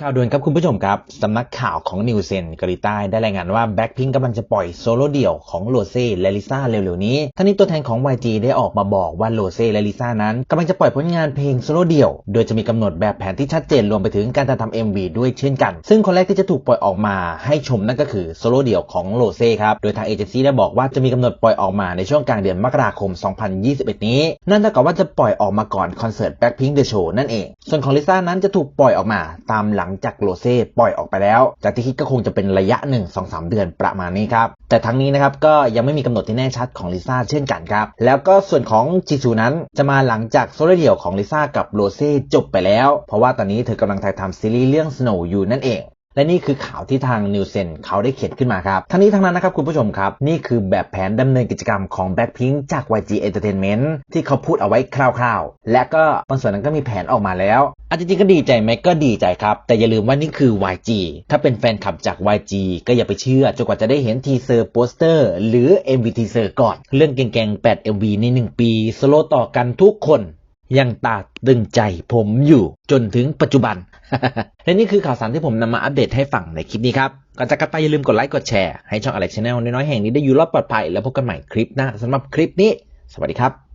ข่าวด่วนครับคุณผู้ชมครับสำนักข่าวของนิวเซนเกาหลีใต้ได้รายงานว่าแบ็คพิงกำลังจะปล่อยโซโล่เดี่ยวของโรเซ่และลิซ่าเร็วๆนี้ทั้งนี้ตัวแทนของ YG ได้ออกมาบอกว่าโรเซ่และลิซ่านั้นกำลังจะปล่อยผลงานเพลงโซโล่เดี่ยว โดยจะมีกำหนดแบบแผนที่ชัดเจนรวมไปถึงการถ่ายทำ MV ด้วยเช่นกัน ซึ่งคนแรกที่จะถูกปล่อยออกมาให้ชมนั่นก็คือโซโล่เดี่ยวของโรเซ่ครับโดยทางเอเจนซี่ได้บอกว่าจะมีกำหนดปล่อยออกมาในช่วงกลางเดือนมกราคม 2021 นี้ นั่นเท่ากับว่าจะปล่อยออกมาก่อนคอนเสิร์ต Blackpink The Show นั่นเองส่วนของลิซ่านั้นจะถูกปล่อยออกมาตามหลังังจากโรเซ่ปล่อยออกไปแล้ว จากที่คิดก็คงจะเป็นระยะ 1 2 3 เดือนประมาณนี้ครับ แต่ทั้งนี้นะครับก็ยังไม่มีกำหนดที่แน่ชัดของลิซ่าเช่นกันครับ แล้วก็ส่วนของจีซูนั้นจะมาหลังจากโซโลเดี่ยวของลิซ่ากับโรเซ่จบไปแล้ว เพราะว่าตอนนี้เธอกำลังถ่ายทำซีรีส์เรื่อง Snow อยู่นั่นเอง และนี่คือข่าวที่ทางนิวเซนเขาได้เขียนขึ้นมาครับ ทั้งนี้ทั้งนั้นนะครับคุณผู้ชมครับ นี่คือแบบแผนดำเนินกิจกรรมของ Blackpink จาก YG Entertainment ที่เขาพูดเอาไว้คร่าวๆ และก็บางส่วนนั้นก็มีแผนออกมาแล้วอาจจริงก็ดีใจไหมก็ดีใจครับ แต่อย่าลืมว่านี่คือ YG ถ้าเป็นแฟนคลับจาก YG ก็อย่าไปเชื่อจนกว่าจะได้เห็นทีเซอร์โปสเตอร์หรือ MV ทีเซอร์ก่อน เรื่องเก่งๆ8 MV ใน 1 ปี สโลต่อกันทุกคน ยังตาตึงใจผมอยู่จนถึงปัจจุบัน และนี่คือข่าวสารที่ผมนำมาอัปเดตให้ฟังในคลิปนี้ครับ ก่อนจากกันไปอย่าลืมกดไลค์กดแชร์ให้ช่องอะไรชแนลน้อยๆแห่งนี้ได้อยู่รอดปลอดภัย แล้วพบกันใหม่คลิปหน้าสำหรับคลิปนี้ สวัสดีครับ